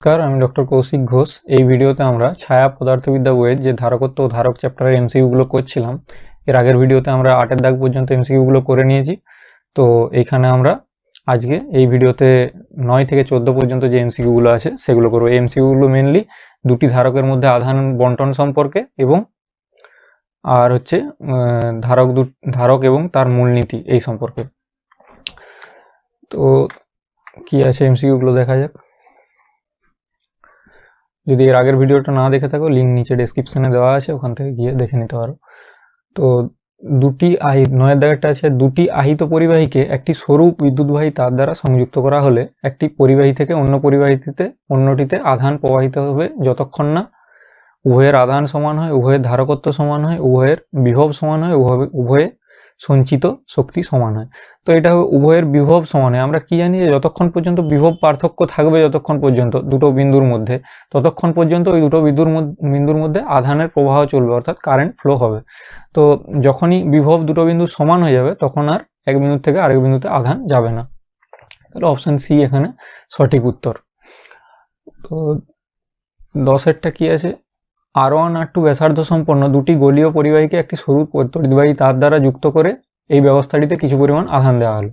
নমস্কার, আমি ডক্টর কৌশিক ঘোষ। এই ভিডিওতে আমরা ছায়া পদার্থবিদ্যা বইয়ের যে ধারকত্ব ও ধারক চ্যাপ্টারের এমসিকিউগুলো করছিলাম, এর আগের ভিডিওতে আমরা আটের দাগ পর্যন্ত এমসিকিউগুলো করে নিয়েছি। তো এখানে আমরা আজকে এই ভিডিওতে নয় থেকে চোদ্দ পর্যন্ত যে এমসিকিউগুলো আছে, সেগুলো করব। এই এমসিকিউগুলো মেনলি দুটি ধারকের মধ্যে আধান বন্টন সম্পর্কে এবং, আর হচ্ছে ধারক দু, ধারক এবং তার মূলনীতি এই সম্পর্কে। তো কি আছে এমসিকিউগুলো দেখা যাক। যদি এর আগের ভিডিওটা না দেখে থাকো লিঙ্ক নিচে ডেসক্রিপশনে দেওয়া আছে, ওখান থেকে গিয়ে দেখে নিতে পারো। তো দুটি আহি, নয়ের দাগেরটা আছে, দুটি আহিত পরিবাহীকে একটি সরু বিদ্যুৎবাহী তার দ্বারা সংযুক্ত করা হলে একটি পরিবাহী থেকে অন্য পরিবাহীতে, অন্যটিতে আধান প্রবাহিত হবে যতক্ষণ না উভয়ের আধান সমান হয়, উভয়ের ধারকত্ব সমান হয়, উভয়ের বিভব সমান হয়, উভয় উভয়ে সঞ্চিত শক্তি সমান হয়। তো এটা উভয়ের বিভব সমান হয়। আমরা কি জানি যে যতক্ষণ পর্যন্ত বিভব পার্থক্য থাকবে যতক্ষণ পর্যন্ত দুটো বিন্দুর মধ্যে, ততক্ষণ পর্যন্ত ওই দুটো বিন্দুর বিন্দুর মধ্যে আধানের প্রবাহ চলবে, অর্থাৎ কারেন্ট ফ্লো হবে। তো যখনই বিভব দুটো বিন্দু সমান হয়ে যাবে, তখন আর এক বিন্দু থেকে আরেক বিন্দুতে আধান যাবে না। তাহলে অপশান সি এখানে সঠিক উত্তর। তো দশেরটা কি আছে? আর ওয়ান আর টু ব্যাসার্ধ সম্পন্ন দুটি গলীয় পরিবাহীকে একটি সরু তড়িৎবাহী তার দ্বারা যুক্ত করে এই ব্যবস্থাটিতে কিছু পরিমাণ আধান দেওয়া হলো।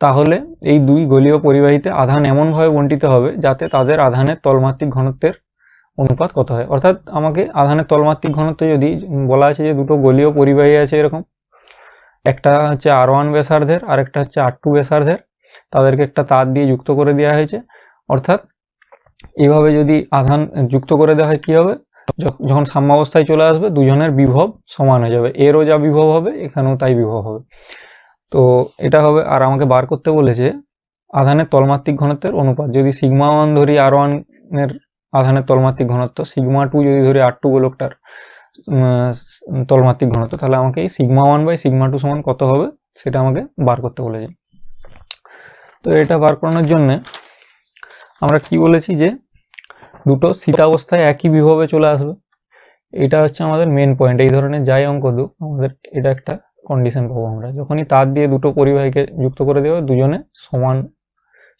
তাহলে এই দুই গলীয় পরিবাহীতে আধান এমনভাবে বন্টিত হবে যাতে তাদের আধানের তলমাত্রিক ঘনত্বের অনুপাত কত হয়। অর্থাৎ আমাকে আধানের তলমাত্রিক ঘনত্ব যদি বলা আছে যে দুটো গলীয় পরিবাহী আছে এরকম, একটা হচ্ছে আর ওয়ান ব্যাসার্ধের আর একটা হচ্ছে আর টু ব্যাসার্ধের, তাদেরকে একটা তার দিয়ে যুক্ত করে দেওয়া হয়েছে। অর্থাৎ এভাবে যদি আধান যুক্ত করে দেওয়া হয় কী হবে? যখন সাম্যাবস্থায় চলে আসবে, দুজনের বিভব সমান হয়ে যাবে। এরও যা বিভব হবে, এখানেও তাই বিভব হবে। তো এটা হবে, আর আমাকে বার করতে বলেছে, আধানের তলমাত্রিক ঘনত্বের অনুপাত। যদি সিগমা ওয়ান ধরি আর ওয়ানের আধানের তলমাত্রিক ঘনত্ব, সিগমা টু যদি ধরি আর টু গোলকটার তলমাত্রিক ঘনত্ব, তাহলে আমাকে এই sigma one by sigma two সমান কত হবে? সেটা আমাকে বার করতে বলেছে। তো এটা বার করানোর জন্যে আমরা কি বলেছি যে দুটো শীতাবস্থায় একই বিভবে চলে আসবে। এটা হচ্ছে আমাদের মেন পয়েন্ট এই ধরনের যাই অঙ্ক দু আমাদের এটা একটা কন্ডিশন পাবো আমরা। যখনই তার দিয়ে দুটো পরিবাহীকে যুক্ত করে দেবে দুজনে সমান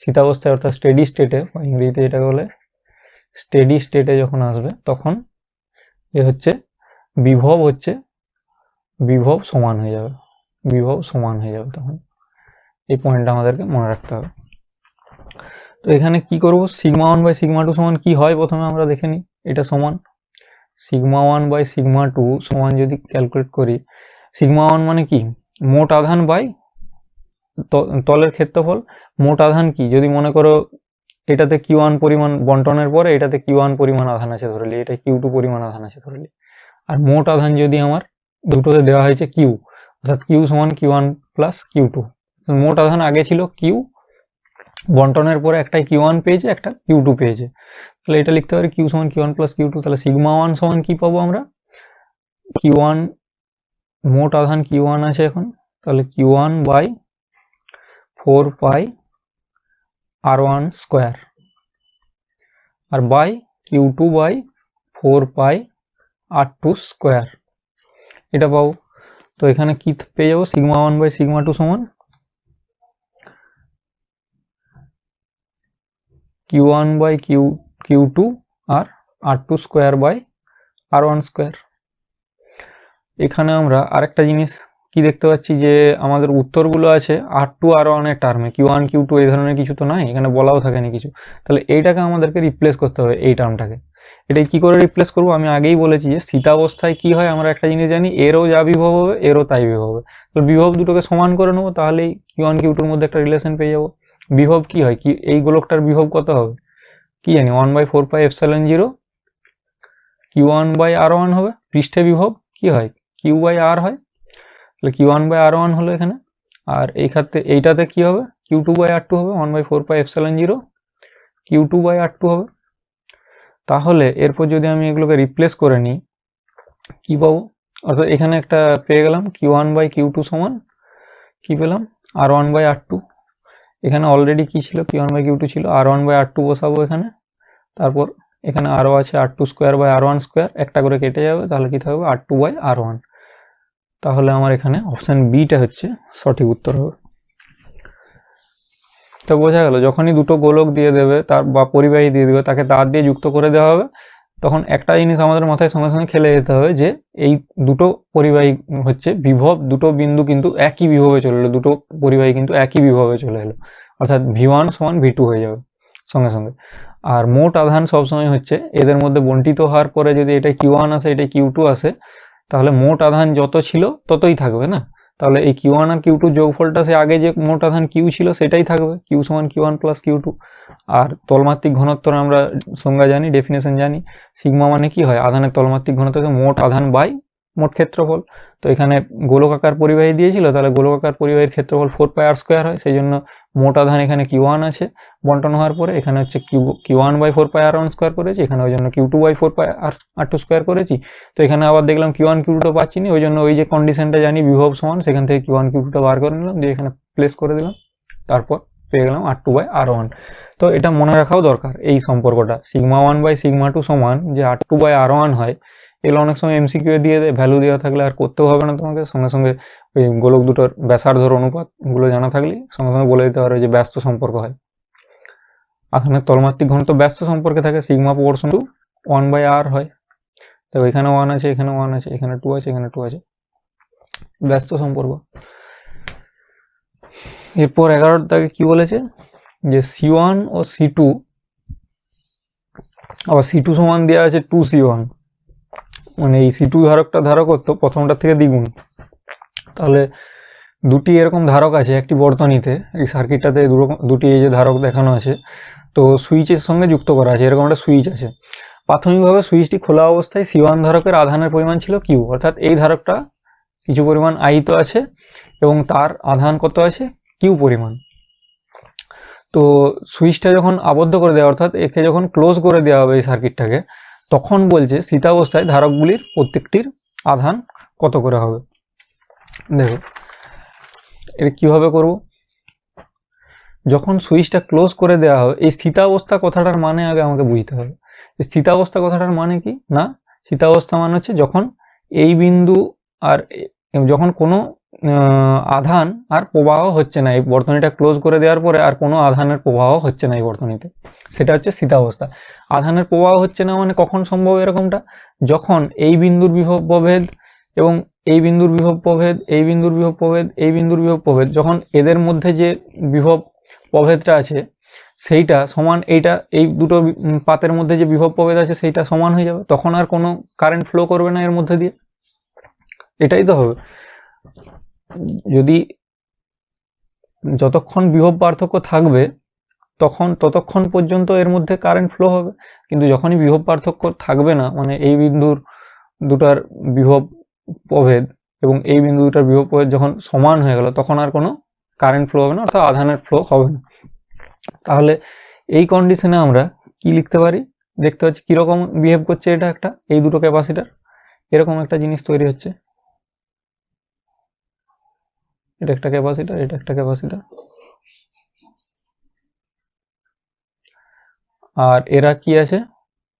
শীতাবস্থায় অর্থাৎ স্টেডি স্টেটে ইংরেজিতে যেটাকে বলে স্টেডি স্টেটে যখন আসবে, তখন এ হচ্ছে বিভব হচ্ছে বিভব সমান হয়ে যাবে, বিভব সমান হয়ে যাবে তখন। এই পয়েন্টটা আমাদেরকে মনে রাখতে হবে। তো এখানে কি করব? Sigma one by sigma two সমান কি হয় প্রথমে আমরা দেখে নিই, এটা সমান। Sigma one by sigma two সমান যদি ক্যালকুলেট করি সিগমা ওয়ান মানে কি? মোট আধান বাই তলের ক্ষেত্রফল। মোট আধান কি? যদি মনে করো এটাতে কিউ ওয়ান পরিমাণ বন্টনের পরে এটাতে কিউ ওয়ান পরিমাণ আধান আছে ধরে লি এটা কিউ টু পরিমাণ আধান আছে ধরে আর মোট আধান যদি আমার দুটোতে দেওয়া হয়েছে কিউ অর্থাৎ কিউ সমান Q one plus Q two মোট আধান আগে ছিল কিউ বন্টনের পরে একটা কিউ ওয়ান পেয়েছে, একটা কিউ টু পেয়েছে। তাহলে এটা লিখতে পারি কিউ সমান Q one plus Q two তাহলে সিগমা ওয়ান সমান কি পাবো আমরা? কিউ ওয়ান মোট আধান কিউ ওয়ান আছে এখন, তাহলে Q one by four pi R one square R by Q two by four pi R two square এটা পাবো। তো এখানে কি পেয়ে যাব? Sigma one by sigma two সমান Q one by Q Q two R R two square by R one square এখানে আমরা আরেকটা জিনিস কি দেখতে পাচ্ছি যে আমাদের উত্তরগুলো আছে আর টু আর ওয়ানের টার্মে কিউ ওয়ান কিউ টু এই ধরনের কিছু তো নাই, এখানে বলাও থাকে থাকেনি কিছু। তাহলে এইটাকে আমাদেরকে রিপ্লেস করতে হবে এই টার্মটাকে এটাই কি করে রিপ্লেস করব? আমি আগেই বলেছি যে স্থিতাবস্থায় কি হয় আমরা একটা জিনিস জানি, এরও যা বিভব হবে, এরও তাই বিভব হবে। তাহলে বিভব দুটোকে সমান করে নেব, তাহলেই কিউ ওয়ান কিউ টুর মধ্যে একটা রিলেশন পেয়ে যাব। বিভব কি হয়? কি এই গোলকটার বিভব কত হবে? কি জানি one by four pi epsilon zero Q one by R one হবে? পৃষ্ঠে বিভব কি হয়? কিউ বাই আর হয়? তাহলে Q one by R one হলো এখানে। আর এই ক্ষেত্রে এইটাতে কি হবে? Q two by R two হবে one by four pi epsilon zero Q two by R two হবে। তাহলে এরপর যদি আমি এগুলোকে রিপ্লেস করে নিই, কি পাবো? অর্থাৎ এখানে একটা পেয়ে গেলাম Q one by Q two সমান, কি পেলাম? R one by R two এখানে অলরেডি কি ছিল? Q one by Q two ছিল? R one by R two বসাবো এখানে। তারপর এখানে আরও আছে R two square by R one square একটা করে কেটে যাবে, তাহলে কি থাকবে? R two by R one তাহলে আমার এখানে অপশান বিটা হচ্ছে সঠিক উত্তর হবে। তো বোঝা গেল, যখনই দুটো গোলক দিয়ে দেবে, তার বা পরিবাহী দিয়ে দেবে, তাকে তার দিয়ে যুক্ত করে দেওয়া হবে। তখন একটা জিনিস আমাদের মাথায় সঙ্গে সঙ্গে খেলে যেতে হবে যে এই দুটো পরিবাহী হচ্ছে বিভব, দুটো বিন্দু কিন্তু একই বিভবে চলে এলো, দুটো পরিবাহী কিন্তু একই বিভবে চলে এলো। অর্থাৎ ভি ওয়ান সমান ভি টু হয়ে যাবে সঙ্গে সঙ্গে। আর মোট আধান সবসময় হচ্ছে এদের মধ্যে বন্টিত হওয়ার পরে যদি এটা কিউ ওয়ান আসে, এটা কিউ টু আসে, তাহলে মোট আধান যত ছিল ততই থাকবে না? তাহলে এই কিউ ওয়ান আর কিউ টু যোগফলটা সে আগে যে মোট আধান কিউ ছিল সেটাই থাকবে। কিউ সমান Q one plus Q two আর তলমাত্রিক ঘনত্বর আমরা সংজ্ঞা জানি ডেফিনেশন জানি। সিগমা মানে কি হয়? আধানের তলমাত্রিক ঘনত্বকে মোট আধান বাই মোট ক্ষেত্রফল। তো এখানে গোলকাকার পরিবাহী দিয়েছিল, তাহলে গোলকাকার পরিবাহীর ক্ষেত্রফল ফোর পাই আর স্কোয়ার হয় সেই জন্য মোট আধান এখানে কিউ ওয়ান আছে। বন্টন হওয়ার পরে এখানে হচ্ছে Q Q one by four pi R one square করেছি, এখানে ওই জন্য Q two by four pi R R two square করেছি। তো এখানে আবার দেখলাম কিউ ওয়ান কিউ টুটা পাচ্ছি না, ওই জন্য ওই যে কন্ডিশনটা জানি বিভব সমান, সেখান থেকে কিউ ওয়ান কিউ টুটা বার করে নিলাম, দিয়ে এখানে প্লেস করে দিলাম। তারপর পেয়ে গেলাম R two by R one তো এটা মনে রাখাও দরকার এই সম্পর্কটা। Sigma one by sigma two সমান যে R two by R one হয় এগুলো অনেক সময় এমসিকিউ দিয়ে দেয় ভ্যালু দেওয়া থাকলে আর করতেও হবে না তোমাকে। সঙ্গে সঙ্গে ওই গোলক দুটোর ব্যাসার্ধর অনুপাতগুলো জানা থাকলে সঙ্গে সঙ্গে বলে দিতে পারবে যে ব্যস্ত সম্পর্ক হয়। আধানের তলমাত্রিক ঘনত্ব ব্যস্ত সম্পর্কে থাকে sigma portion to one by R হয়। তো এখানে ওয়ান আছে, এখানে ওয়ান আছে, এখানে টু আছে, এখানে টু আছে। ব্যস্ত সম্পর্ক। এরপর এগারোর তাকে কি বলেছে? যে সি ওয়ান ও সি টু আবার সি টু সমান দেওয়া আছে টু সি ওয়ান মানে এই সি ধারকটা ধারক হতো প্রথমটার থেকে দ্বিগুণ। তাহলে দুটি এরকম ধারক আছে একটি বর্তনীতে, এই সার্কিটটাতে দুটি এই যে ধারক দেখানো আছে, তো সুইচের সঙ্গে যুক্ত করা আছে, এরকম একটা সুইচ আছে। প্রাথমিকভাবে সুইচটি খোলা অবস্থায় সি ওয়ান ধারকের আধানের পরিমাণ ছিল কিউ অর্থাৎ এই ধারকটা কিছু পরিমাণ আহিত আছে এবং তার আধান কত আছে? কিউ পরিমাণ। তো সুইচটা যখন আবদ্ধ করে দেওয়া, অর্থাৎ একে যখন ক্লোজ করে দেওয়া হবে এই সার্কিটটাকে তখন বলছে স্থিতাবস্থায় ধারকগুলির প্রত্যেকটির আধান কত করে হবে? দেখো, এটা কীভাবে করব? যখন সুইচটা ক্লোজ করে দেওয়া হবে, এই স্থিতাবস্থা কথাটার মানে আগে আমাকে বুঝতে হবে। স্থিতাবস্থা কথাটার মানে কি? না, স্থিতাবস্থা মানে হচ্ছে যখন এই বিন্দু আর যখন কোনো আধান আর প্রবাহ হচ্ছে না। এই বর্তনীটা ক্লোজ করে দেওয়ার পরে আর কোনো আধানের প্রবাহ হচ্ছে না এই বর্তনীতে। সেটা হচ্ছে স্থিতাবস্থা। আধানের প্রবাহ হচ্ছে না মানে কখন সম্ভব এরকমটা? যখন এই বিন্দুর বিভব প্রভেদ এবং এই বিন্দুর বিভব প্রভেদ এই বিন্দুর বিভব প্রভেদ এই বিন্দুর বিভব প্রভেদ যখন এদের মধ্যে যে বিভব প্রভেদটা আছে, সেইটা সমান এইটা, এই দুটো পাতের মধ্যে যে বিভব প্রভেদ আছে, সেইটা সমান হয়ে যাবে। তখন আর কোনো কারেন্ট ফ্লো করবে না এর মধ্যে দিয়ে। এটাই তো হবে। যদি যতক্ষণ বিভব পার্থক্য থাকবে, তখন, ততক্ষণ পর্যন্ত এর মধ্যে কারেন্ট ফ্লো হবে। কিন্তু যখনই বিভব পার্থক্য থাকবে না মানে এই বিন্দুর দুটার বিভব প্রভেদ এবং এই বিন্দু দুটার বিভব প্রভেদ যখন সমান হয়ে গেল, তখন আর কোনো কারেন্ট ফ্লো হবে না, অর্থাৎ আধানের ফ্লো হবে না। তাহলে এই কন্ডিশনে আমরা কি লিখতে পারি? দেখতে পাচ্ছি কীরকম বিহেভ করছে এটা একটা, এই দুটো ক্যাপাসিটার এরকম একটা জিনিস তৈরি হচ্ছে। এটা একটা ক্যাপাসিটার এটা একটা ক্যাপাসিটার আর এরা কি আছে?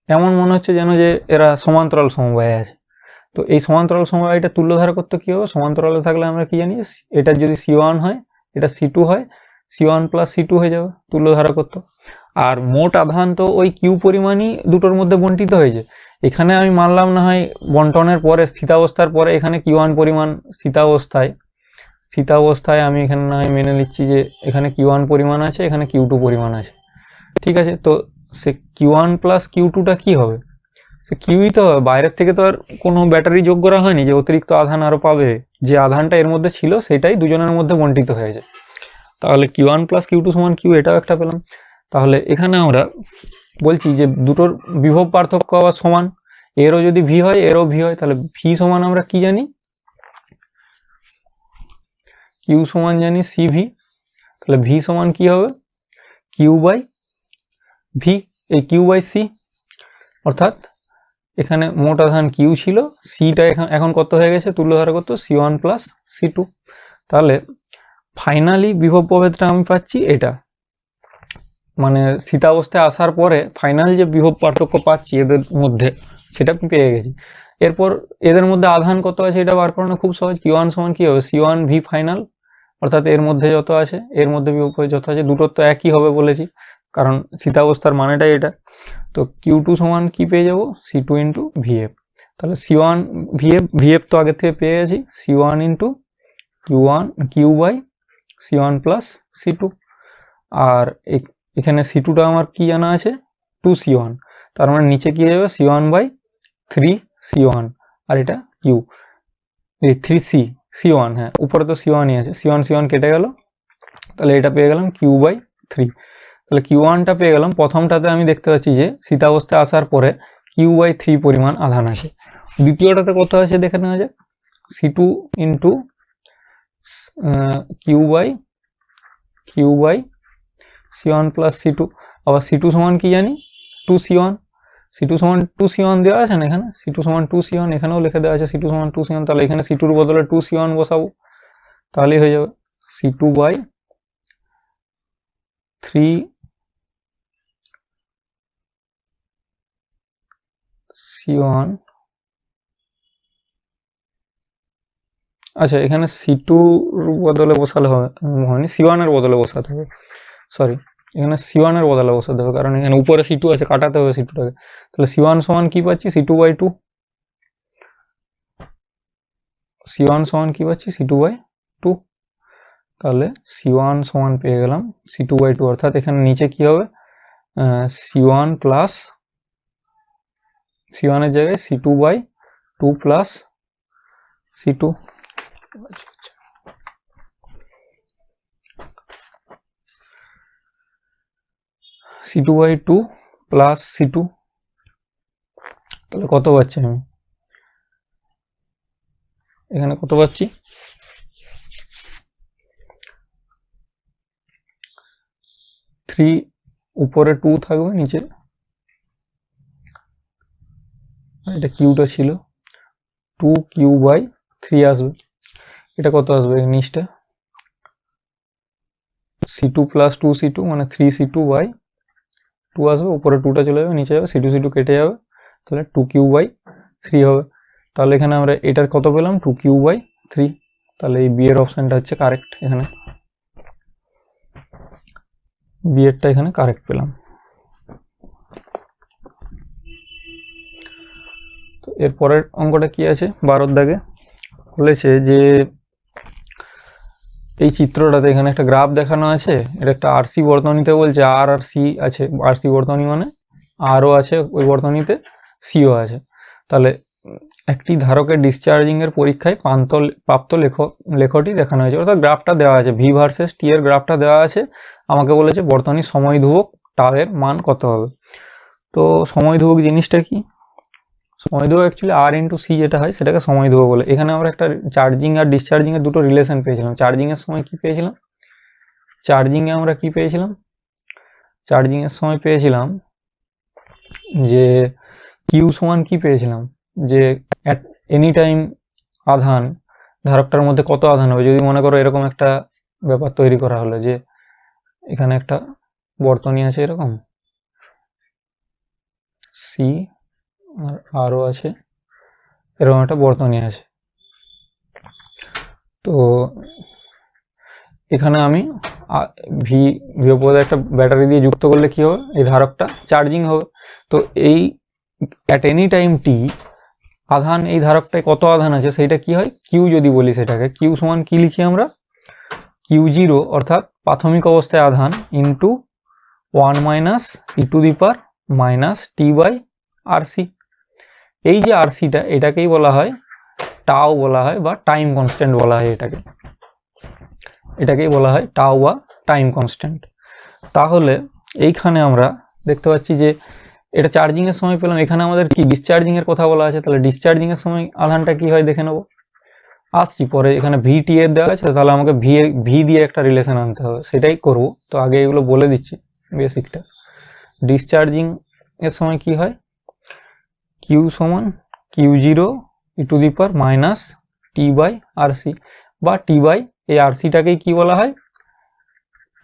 এমন মনে হচ্ছে যেন যে এরা সমান্তরাল সমবায় আছে। তো এই সমান্তরাল সমবায়টা তুল্য ধারা করতে কি হবে? সমান্তরালে থাকলে আমরা কি জানি? এটা যদি সি ওয়ান হয়, এটা সি টু হয় C one plus C two হয়ে যাবে তুল্য ধারা করতে। আর মোট আধান তো ওই কিউ পরিমাণই দুটোর মধ্যে বন্টিত হয়েছে। এখানে আমি মানলাম না হয় বন্টনের পরে স্থিতাবস্থার পরে এখানে কিউ ওয়ান পরিমাণ স্থিতাবস্থায় স্থিতাবস্থায় আমি এখানে না মেনে নিচ্ছি যে এখানে কিউ ওয়ান পরিমাণ আছে, এখানে কিউ টু পরিমাণ আছে। ঠিক আছে? তো সে কিউ ওয়ান প্লাস কিউ টুটা কী হবে? সে কিউই তো হবে। বাইরের থেকে তো আর কোনো ব্যাটারি যোগ করা হয়নি যে অতিরিক্ত আধান আরও পাবে। যে আধানটা এর মধ্যে ছিল সেটাই দুজনের মধ্যে বন্টিত হয়েছে তাহলে Q one plus Q two সমান কিউ এটাও একটা পেলাম। তাহলে এখানে আমরা বলছি যে দুটোর বিভব পার্থক্য আবার সমান। এরও যদি ভি হয়, এরও ভি হয়, তাহলে ভি সমান আমরা কি জানি? কিউ সমান জানি সি ভি, তাহলে ভি সমান কি হবে? কিউ বাই ভি, এই কিউ বাই সি, অর্থাৎ এখানে মোট আধান কিউ ছিল, সিটা এখন এখন কত হয়ে গেছে? তুল্যধারা কত? C one plus C two. তাহলে ফাইনালি বিভব প্রভেদটা আমি পাচ্ছি এটা। মানে স্থিতাবস্থায় আসার পরে ফাইনাল যে বিভব পার্থক্য পাচ্ছি এদের মধ্যে, সেটা আমি পেয়ে গেছি। এরপর এদের মধ্যে আধান কত আছে এটা বার করানো খুব সহজ। কিউ ওয়ান সমান কি হবে? C one V final. অর্থাৎ এর মধ্যে যত আছে এর মধ্যে বিপরীত যত আছে দুটোর তো একই হবে বলেছি, কারণ শীতাবস্থার মানেটাই এটা। তো কিউ টু সমান কি পেয়ে যাব? সি টু ইন্টু ভিএফ তাহলে সি ওয়ান ভিএফ ভিএফ তো আগের থেকে পেয়ে গেছি C one into Q one Q by C one plus C two আর এখানে সি টুটা আমার কি জানা আছে? টু সি ওয়ান তার মানে নিচে কি যাবে? C one by three C one আর এটা কিউ এই থ্রি সি সি ওয়ান হ্যাঁ। উপরে তো সি ওয়ানই আছে। সি ওয়ান সি ওয়ান কেটে গেল। তাহলে এটা পেয়ে গেলাম কিউ বাই থ্রি তাহলে কিউ ওয়ানটা পেয়ে গেলাম। প্রথমটাতে আমি দেখতে পাচ্ছি যে শীতাবস্থায় আসার পরে কিউ বাই থ্রি পরিমাণ আধান আছে দ্বিতীয়টাতে কত আছে দেখে নেওয়া যাক। C two into Q by Q by C one plus C two আবার সি টু সমান কি জানি? Two C one C two সমান টু সি ওয়ান দেওয়া আছে না এখানে? সি টু সমান টু সি ওয়ান এখানেও লিখে দেওয়া আছে সি টু সমান টু সি ওয়ান তাহলে এখানে সি টুর বদলে টু সি ওয়ান বসাবো। তাহলেই হয়ে যাবে। C two by three C one আচ্ছা এখানে সি টুর বদলে বসালে হবে, হয়নি সি ওয়ানের বদলে বসাতে হবে। সরি এখানে সি ওয়ানের বদলে বসাতে হবে কারণ এখানে উপরে সি টু আছে কাটাতে হবে সি টুটাকে তাহলে সি ওয়ান সমান কি পাচ্ছি C two by two C one সমান কি পাচ্ছি সি টু বাই টু তাহলে সি ওয়ান সমান পেয়ে গেলাম সি টু বাই টু অর্থাৎ এখানে নিচে কি হবে সি ওয়ান প্লাস সি ওয়ানের জায়গায় C two by two plus C two C two by two plus C two তাহলে কত পাচ্ছি আমি? এখানে কত পাচ্ছি? থ্রি উপরে টু থাকবে, নিচে। এটা কিউটা ছিল। টু কিউ বাই থ্রি আসবে। এটা কত আসবে নিচটা? C two plus two C two মানে three C two by two আসবে, উপরে টুটা চলে যাবে, নিচে যাবে সি টু সি টু কেটে যাবে, তাহলে টু কিউ বাই থ্রি হবে। তাহলে এখানে আমরা এটার কত পেলাম? টু কিউ বাই থ্রি তাহলে এই বি এর অপশানটা হচ্ছে কারেক্ট এখানে। বি এরটা এখানে কারেক্ট পেলাম। তো এর পরের অঙ্কটা কি আছে? বারোর দাগে বলেছে যে এই চিত্রটাতে এখানে একটা গ্রাফ দেখানো আছে। এটা একটা আরসি বর্তনীতে বলছে। আর আর সি আছে। আরসি বর্তনী মানে আরও আছে ওই বর্তনীতে সিও আছে। তাহলে একটি ধারকের ডিসচার্জিং এর পরীক্ষায় প্রান্ত প্রাপ্ত লেখ, লেখটি দেখানো হয়েছে। অর্থাৎ গ্রাফটা দেওয়া আছে। ভি ভার্সেস টি এর গ্রাফটা দেওয়া আছে। আমাকে বলেছে বর্তনী সময় ধ্রুবক টাও এর মান কত হবে? তো সময় ধ্রুবক জিনিসটা কি? সময় ধ্রুবক অ্যাকচুয়ালি আর ইন্টু সি যেটা হয়, সেটাকে সময় ধ্রুবক বলে। এখানে আমরা একটা চার্জিং আর ডিসচার্জিংয়ের দুটো রিলেশন পেয়েছিলাম। চার্জিংয়ের সময় কি পেয়েছিলাম? চার্জিংয়ে আমরা কি পেয়েছিলাম? চার্জিংয়ের সময় পেয়েছিলাম যে কিউ সমান কি পেয়েছিলাম? যে অ্যাট এনি টাইম আধান, ধারকটার মধ্যে কত আধান হবে? যদি মনে করো এরকম একটা ব্যাপার তৈরি করা হলো যে এখানে একটা বর্তনী আছে এরকম? সি আর আরও আছে। এরকম একটা বর্তনী আছে। তো এখানে আমি ভি ভি পদে একটা ব্যাটারি দিয়ে যুক্ত করলে কি হবে? এই ধারকটা চার্জিং হবে। তো এই অ্যাট এনি টাইম টি আধান, এই ধারকটায় কত আধান আছে? সেইটা কি হয়? কিউ যদি বলি সেটাকে। কিউ সমান কি লিখি আমরা? কিউ জিরো অর্থাৎ প্রাথমিক অবস্থায় আধান into one minus E to the power minus T by RC এই যে আরসিটা এটাকেই বলা হয় টাও বলা হয় বা টাইম কনস্ট্যান্ট বলা হয় এটাকে। এটাকেই বলা হয় টাও বা টাইম কনস্ট্যান্ট তাহলে এইখানে আমরা দেখতে পাচ্ছি যে এটা চার্জিংয়ের সময় পেলাম। এখানে আমাদের কি ডিসচার্জিংয়ের কথা বলা আছে? তাহলে ডিসচার্জিংয়ের সময় আধানটা কি হয় দেখে নেব। আসছি পরে এখানে ভি টি এর দেওয়া আছে, তাহলে আমাকে ভি ভি দিয়ে একটা রিলেশন আনতে হবে। সেটাই করব। তো আগে এগুলো বলে দিচ্ছি বেসিকটা ডিসচার্জিং এর সময় কি হয়? কিউ সমান Q zero E to the power minus T by R C বা টি বাই এই আর সিটাকেই কি বলা হয়?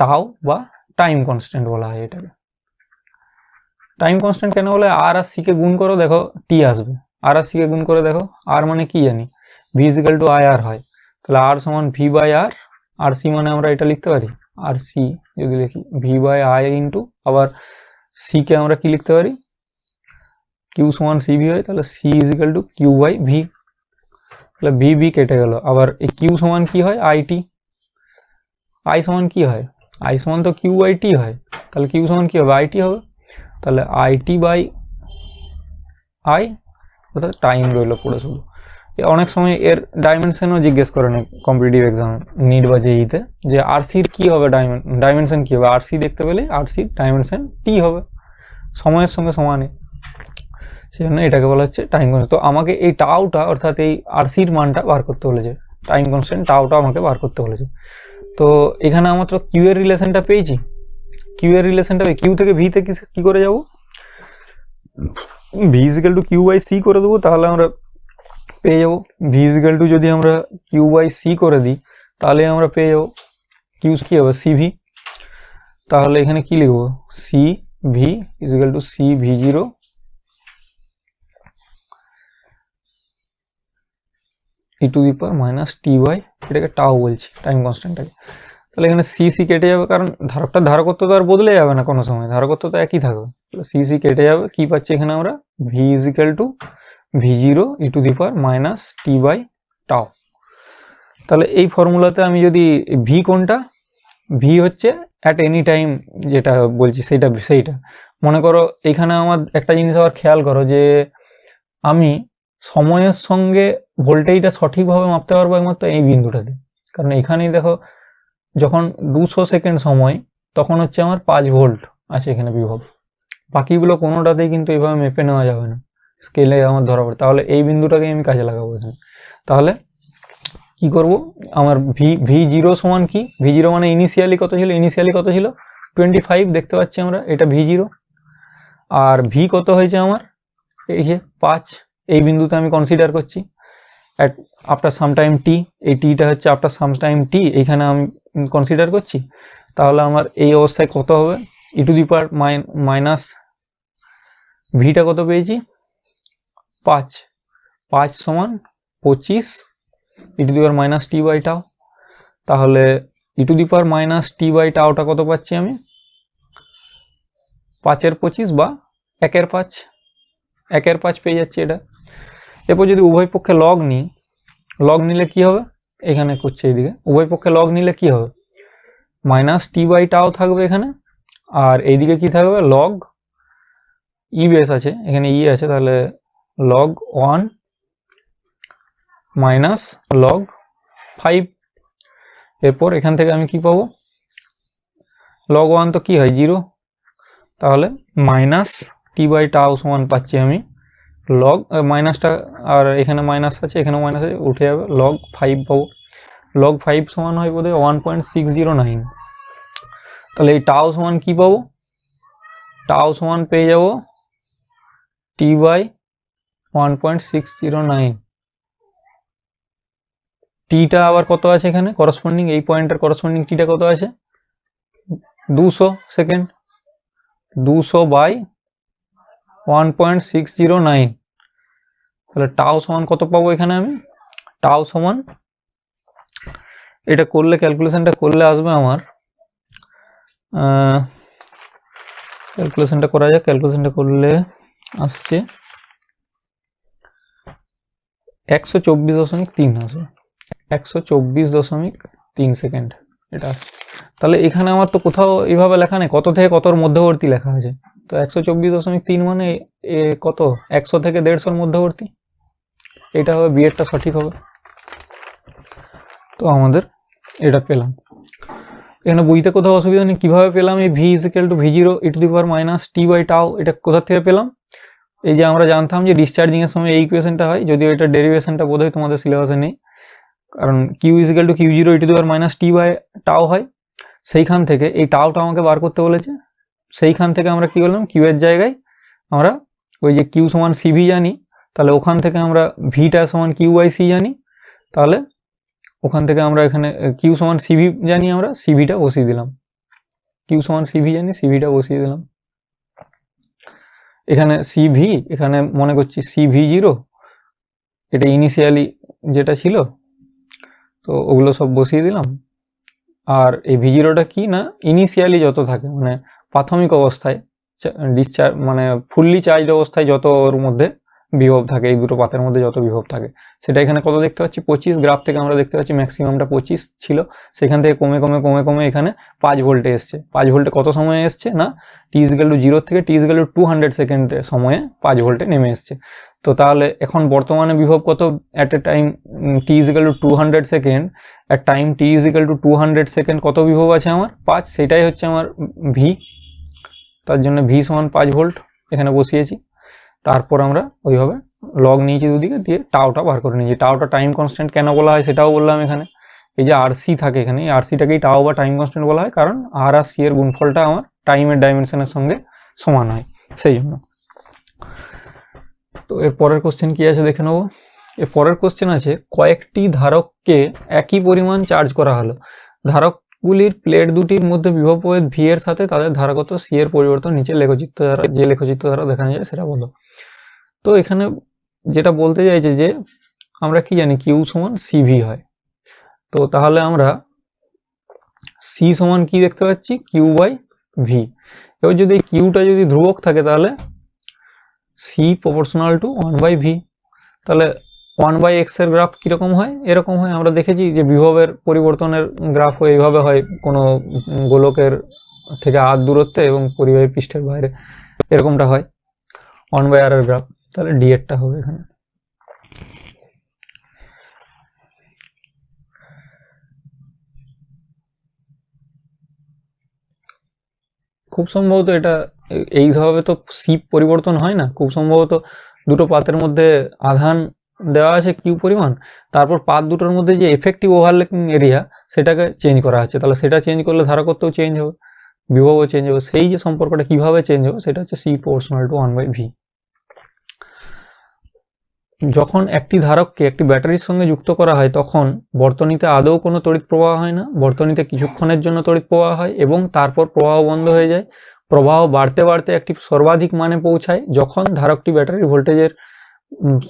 টাও বা টাইম কনস্ট্যান্ট বলা হয় এটাকে। টাইম কনস্ট্যান্ট কেন বলে? আর আর সিকে গুণ করো, দেখো টি আসবে। আর আর সিকে গুণ করে দেখো আর মানে কি জানি? V equal to I R হয়। তাহলে আর সমান V by R R C মানে আমরা এটা লিখতে পারি? আর সি যদি লিখি ভি বাই আই ইন্টু আবার সিকে আমরা কি লিখতে পারি? কিউ সমান সি ভি হয়, তাহলে C is equal to Q by V তাহলে ভি ভি কেটে গেল। আবার এই কিউ সমান কি হয়? আই টি আই সমান কি হয়? আই সমান তো কিউ বাই হয়। তাহলে কিউ সমান কি হবে? আই টি হবে। তাহলে আই টি বাই আই অর্থাৎ টাইম রইল পুরো শুধু। অনেক সময় এর ডাইমেনশনও জিজ্ঞেস করে না কম্পিটিটিভ এক্সাম নিট বা জেইতে যে আরসির কি হবে ডাইমেন ডাইমেনশন কি হবে? আরসি দেখতে পেলে আরসির ডাইমেনশন টি হবে। সময়ের সঙ্গে সমানে। সেই জন্য এটাকে বলা হচ্ছে টাইম কনস্ট্যান্ট তো আমাকে এই টাউটা অর্থাৎ এই আরসির মানটা বার করতে বলেছে। টাইম কনস্ট্যান্ট টাউটা আমাকে বার করতে বলেছে। তো এখানে আমার কিউ এর রিলেশনটা পেয়েছি। কিউ এর রিলেশনটা কিউ থেকে ভি থেকে কি করে যাব? V equal to Q by C করে দেবো, তাহলে আমরা পেয়ে যাব। ভি ইজিক্যাল টু যদি আমরা কিউ বাই সি করে দিই, তাহলে আমরা পেয়ে যাব। কিউ কী হবে? সি ভি তাহলে এখানে কি লিখব? C V equal to C V zero E to the power minus T Y এটাকে টাও বলছি টাইম কনস্ট্যান্টটাকে তাহলে এখানে সি সি কেটে যাবে, কারণ ধারকটা ধারকত্ব তো আর বদলে যাবে না কোনো সময় ধারকত্ব তো একই থাকবে। তাহলে সি সি কেটে যাবে, কি পাচ্ছি এখানে আমরা? V equal to V zero E to the power minus T by tau তাহলে এই ফর্মুলাতে আমি যদি ভি কোনটা? ভি হচ্ছে অ্যাট এনি টাইম যেটা বলছি, সেইটা সেইটা। মনে করো এখানে আমার একটা জিনিস আবার খেয়াল করো যে আমি সময়ের সঙ্গে ভোল্টেজটা সঠিকভাবে মাপতে পারব একমাত্র এই বিন্দুটাতে। কারণ এখানেই দেখো, যখন দুশো সেকেন্ড সময়, তখন হচ্ছে আমার পাঁচ ভোল্ট আছে এখানে বিভব। বাকিগুলো কোনোটাতেই কিন্তু এইভাবে মেপে নেওয়া যাবে না। স্কেলে আমার ধরা পড়ে। তাহলে এই বিন্দুটাকে আমি কাজে লাগাবো এখানে। তাহলে কি করব? আমার ভি ভি জিরো সমান কি? ভি জিরো মানে ইনিশিয়ালি কত ছিল? ইনিশিয়ালি কত ছিল? টোয়েন্টি ফাইভ দেখতে পাচ্ছি আমরা, এটা ভি জিরো আর ভি কত হয়েছে আমার? এই যে পাঁচ। এই বিন্দুতে আমি কনসিডার করছি। At after some time T এই টিটা হচ্ছে আফটার সাম টাইম টি এইখানে আমি কনসিডার করছি। তাহলে আমার এই অবস্থায় কত হবে? ই টু দি পার মাইনাস ভিটা কত পেয়েছি? পাঁচ। পাঁচ সমান পঁচিশ E to the power minus T by tau তাহলে E to the power minus T by টাওটা কত পাচ্ছি আমি? পাঁচের পঁচিশ বা একের পাঁচ। একের পাঁচ পেয়ে যাচ্ছি এটা। এরপর যদি উভয় পক্ষে লগ নিই লগ নিলে কি হবে? এখানে করছে এইদিকে। উভয় পক্ষে লগ নিলে কি হবে? মাইনাস টি বাই টাও থাকবে এখানে, আর এইদিকে কি থাকবে? লগ ই বেস আছে। এখানে ই আছে, তাহলে log one minus log five এরপর এখান থেকে আমি কি পাবো? লগ ওয়ান তো কি হয়? জিরো তাহলে মাইনাস টি বাই টাও সমান পাচ্ছি আমি লগ মাইনাসটা আর এখানে মাইনাস আছে এখানে মাইনাস আছে, উঠে যাবে। লগ ফাইভ পাবো। লগ ফাইভ সমান হয় বোধহয় one point six zero nine তাহলে এই টাও সমান কি পাবো? টাও সমান পেয়ে যাব T by one point six zero nine টিটা আবার কত আছে এখানে? করসপন্ডিং এই পয়েন্টের করসপন্ডিং টিটা কত আছে? দুশো সেকেন্ড দুশো by one point six zero nine তাহলে টাও সমান কত পাবো এখানে আমি? টাও সমান, এটা করলে ক্যালকুলেশনটা করলে আসবে আমার ক্যালকুলেশনটা করা যাক ক্যালকুলেশনটা করলে আসছে একশো চব্বিশ দশমিক তিন আসবে। একশো চব্বিশ দশমিক তিন সেকেন্ড, এটা আসছে। তাহলে এখানে আমার তো কোথাও এইভাবে লেখা নেই। কত থেকে কতর মধ্যবর্তী লেখা আছে তো একশো চব্বিশ দশমিক তিন মানে এ কত? একশো থেকে দেড়শোর মধ্যবর্তী? এটা হবে, বিয়েরটা সঠিক হবে। তো আমাদের এটা পেলাম। এখানে বইতে কোথাও অসুবিধা নেই। কীভাবে পেলাম? এই V equal to V zero E to the power minus T by tau এটা কোথা থেকে পেলাম? এই যে আমরা জানতাম যে ডিসচার্জিংয়ের সময় এই ইকুয়েশনটা হয়, যদিও এটা ডেরিভেশনটা বোধহয় তোমাদের সিলেবাসে নেই। কারণ Q equal to Q zero E to the power minus T by tau হয়। সেইখান থেকে, এই টাওটা আমাকে বার করতে বলেছে। সেইখান থেকে আমরা কি করলাম? কিউ এর জায়গায় আমরা ওই যে কিউ সমান সিভি জানি, তাহলে ওখান থেকে আমরা ভিটা সমান কিউ বাই সি জানি, তাহলে ওখান থেকে আমরা এখানে কিউ সমান সিভি জানি আমরা সিভিটা বসিয়ে দিলাম। কিউ সমান সিভি জানি সিভিটা বসিয়ে দিলাম। এখানে সিভি এখানে মনে করছি সিভি জিরো এটা ইনিশিয়ালি যেটা ছিল, তো ওগুলো সব বসিয়ে দিলাম। আর এই ভি জিরোটা কি না ইনিশিয়ালি যত থাকে মানে প্রাথমিক অবস্থায় ডিসচার্জ মানে ফুললি চার্জ অবস্থায় যত ওর মধ্যে বিভব থাকে, এই দুটো পাতের মধ্যে যত বিভব থাকে। সেটা এখানে কত দেখতে পাচ্ছি? পঁচিশ গ্রাফ থেকে আমরা দেখতে পাচ্ছি ম্যাক্সিমামটা পঁচিশ ছিল। সেখান থেকে কমে কমে কমে কমে এখানে পাঁচ ভোল্টে এসছে। পাঁচ ভোল্টে কত সময়ে এসছে না? টি ইজগাল টু জিরো থেকে T equal to two hundred সেকেন্ডের সময়ে পাঁচ ভোল্টে নেমে এসছে। তো তাহলে এখন বর্তমানে বিভব কত? At a time T equal to two hundred second at time T equal to two hundred second কত বিভব আছে আমার? পাঁচ, সেটাই হচ্ছে আমার ভি তার জন্য ভি সমান পাঁচ ভোল্ট এখানে বসিয়েছি। তারপর আমরা ওইভাবে লগ নিয়েছি দুদিকে, দিয়ে টাওটা বার করে নিয়েছি। টাওটা টাইম কনস্ট্যান্ট কেন বলা হয় সেটাও বললাম এখানে। এই যে আরসি থাকে এখানে, এই আরসিটাকেই টাও বা টাইম কনস্ট্যান্ট বলা হয়, কারণ আর আর সি এর গুণফলটা আমার টাইমের ডাইমেনশনের সঙ্গে সমান হয়, সেই জন্য। তো এর পরের কোশ্চেন কি আছে দেখে নেব? এর পরের কোশ্চেন আছে, কয়েকটি ধারককে একই পরিমাণ চার্জ করা হলো। ধারকগুলির প্লেট দুটির মধ্যে বিভব প্রভেদ ভি এর সাথে তাদের ধারকত্ব সি এর পরিবর্তন নিচে লেখচিত্র দ্বারা, যে লেখচিত্র দ্বারা দেখানো যায় সেটা বলো। তো এখানে যেটা বলতে চাইছে যে, আমরা কি জানি কিউ সমান সিভি হয়। তো তাহলে আমরা সি সমান কি দেখতে পাচ্ছি? কিউ বাই ভি এবার যদি কিউটা যদি ধ্রুবক থাকে তাহলে C proportional to one by V তাহলে ওয়ান বাই এক্সের গ্রাফ কীরকম হয়? এরকম হয়, আমরা দেখেছি যে বিভবের পরিবর্তনের গ্রাফ এইভাবে হয় কোনো গোলকের থেকে আর দূরত্বে এবং পরিবাহী পৃষ্ঠের বাইরে। এরকমটা হয় ওয়ান বাই আর এর গ্রাফ তাহলে ডি এরটা হবে এখানে। খুব সম্ভবত এটা এইভাবে তো সিপ পরিবর্তন হয় না। খুব সম্ভবত দুটো পাতের মধ্যে আধান দেওয়া আছে কিউ পরিমাণ, তারপর পাত দুটোর মধ্যে যে এফেক্টিভ ওভারল্যাপিং এরিয়া সেটাকে চেঞ্জ করা হচ্ছে। তাহলে সেটা চেঞ্জ করলে ধারকত্বও চেঞ্জ হবে, বিভবও চেঞ্জ হবে। সেই যে সম্পর্কটা কীভাবে চেঞ্জ হবে, সেটা হচ্ছে C proportional to one by V যখন একটি ধারককে একটি ব্যাটারির সঙ্গে যুক্ত করা হয়, তখন বর্তনীতে আদৌ কোনো তড়িৎ প্রবাহ হয় না। বর্তনীতে কিছুক্ষণের জন্য তড়িৎ প্রবাহ হয় এবং তারপর প্রবাহ বন্ধ হয়ে যায়। প্রবাহ বাড়তে বাড়তে একটি সর্বাধিক মানে পৌঁছায় যখন ধারকটি ব্যাটারির ভোল্টেজের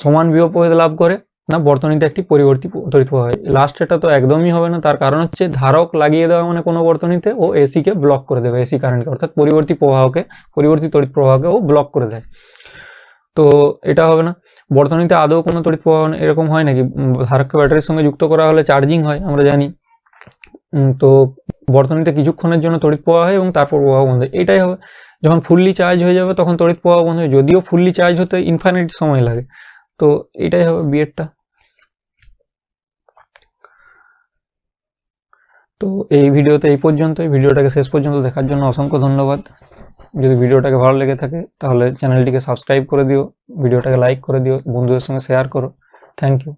সমান প্রভেদ লাভ করে না, বর্তনীতে একটি পরিবর্তী তড়িৎ প্রবাহ হয়। লাস্ট এটা তো একদমই হবে না। তার কারণ হচ্ছে ধারক লাগিয়ে দেওয়া মানে কোনো বর্তনীতে ও এসিকে ব্লক করে দেবে, এসি কারেন্টকে অর্থাৎ পরিবর্তী প্রবাহকে পরিবর্তী তড়িৎ প্রবাহকে ও ব্লক করে দেয়। তো এটা হবে না। বর্তনীতে আদৌ কোনো তড়িৎ প্রবাহ এরকম হয় নাকি? ধারককে ব্যাটারির সঙ্গে যুক্ত করা হলে চার্জিং হয়, আমরা জানি। তো বর্তনীতে কিছুক্ষণের জন্য তড়িৎ প্রবাহ হয় এবং তারপর প্রবাহ বন্ধ এটাই হবে, যখন ফুললি চার্জ হয়ে যাবে তখন তড়িৎ প্রবাহ বন্ধ হয়। যদিও ফুললি চার্জ হতে ইনফাইনাইট সময় লাগে। তো এটাই হবে বিয়েরটা। তো এই ভিডিওতে এই পর্যন্তই। ভিডিওটাকে শেষ পর্যন্ত দেখার জন্য অসংখ্য ধন্যবাদ। যদি ভিডিওটাকে ভালো লেগে থাকে, তাহলে চ্যানেলটিকে সাবস্ক্রাইব করে দিও, ভিডিওটাকে লাইক করে দিও, বন্ধুদের সঙ্গে শেয়ার করো। Thank you